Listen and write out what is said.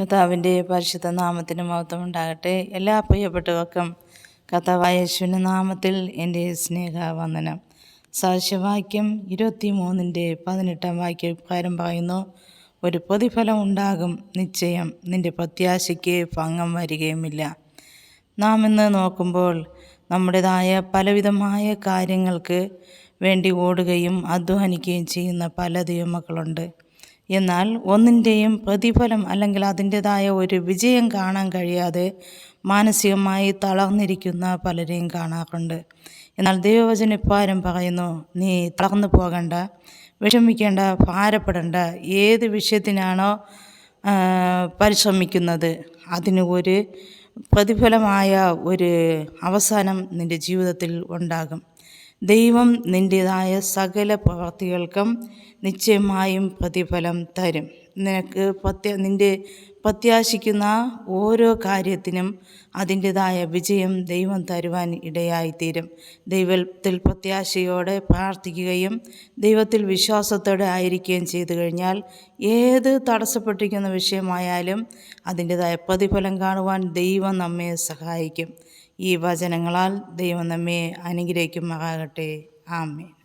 കർത്താവിന്റെ പരിശുദ്ധ നാമത്തിന് മഹത്വം ഉണ്ടാകട്ടെ. എല്ലാ പ്രിയപ്പെട്ടവർക്കും കഥാവായ യേശുവിന്റെ നാമത്തിൽ എന്റെ സ്നേഹവന്ദനം. സാക്ഷ്യവാക്യം ഇരുപത്തി മൂന്നിന്റെ പതിനെട്ടാം വാക്യം പ്രകാരം പറയുന്നു ഒരു പ്രതിഫലം ഉണ്ടാകും നിശ്ചയം നിന്റെ പ്രത്യാശയ്ക്ക് ഭംഗം വരികയുമില്ല. നാം ഇന്ന് നോക്കുമ്പോൾ നമ്മുടേതായ പലവിധമായ കാര്യങ്ങൾക്ക് വേണ്ടി ഓടുകയും അധ്വാനിക്കുകയും ചെയ്യുന്ന പല ദൈവമക്കളുണ്ട്. എന്നാൽ ഒന്നിന്റെയും പ്രതിഫലം അല്ലെങ്കിൽ അതിന്റെതായ ഒരു വിജയം കാണാൻ കഴിയാതെ മാനസികമായി തളർന്നിരിക്കുന്ന പലരെയും കാണാറുണ്ട്. എന്നാൽ ദൈവവചന ഇപ്പാരും പറയുന്നു നീ തളർന്നു പോകണ്ട വിഷമിക്കേണ്ട ഭാരപ്പെടേണ്ട. ഏത് വിഷയത്തിനാണോ പരിശ്രമിക്കുന്നത് അതിന് ഒരു പ്രതിഫലമായ ഒരു അവസാനം നിന്റെ ജീവിതത്തിൽ ഉണ്ടാകും. ദൈവം നിന്റേതായ സകല പ്രവർത്തികൾക്കും നിശ്ചയമായും പ്രതിഫലം തരും. നിനക്ക് പ്രത്യ നിന്റെ പ്രത്യാശിക്കുന്ന ഓരോ കാര്യത്തിനും അതിന്റെതായ വിജയം ദൈവം തരുവാൻ ഇടയായിത്തീരും. ദൈവത്തിൽ പ്രത്യാശയോടെ പ്രാർത്ഥിക്കുകയും ദൈവത്തിൽ വിശ്വാസത്തോടെ ആയിരിക്കുകയും ചെയ്തു കഴിഞ്ഞാൽ ഏത് തടസ്സപ്പെട്ടിരിക്കുന്ന വിഷയമായാലും അതിന്റെതായ പ്രതിഫലം കാണുവാൻ ദൈവം നമ്മെ സഹായിക്കും. ഈ വചനങ്ങളാൽ ദൈവം നമ്മെ അനുഗ്രഹിക്കുമാകട്ടെ ആമേൻ.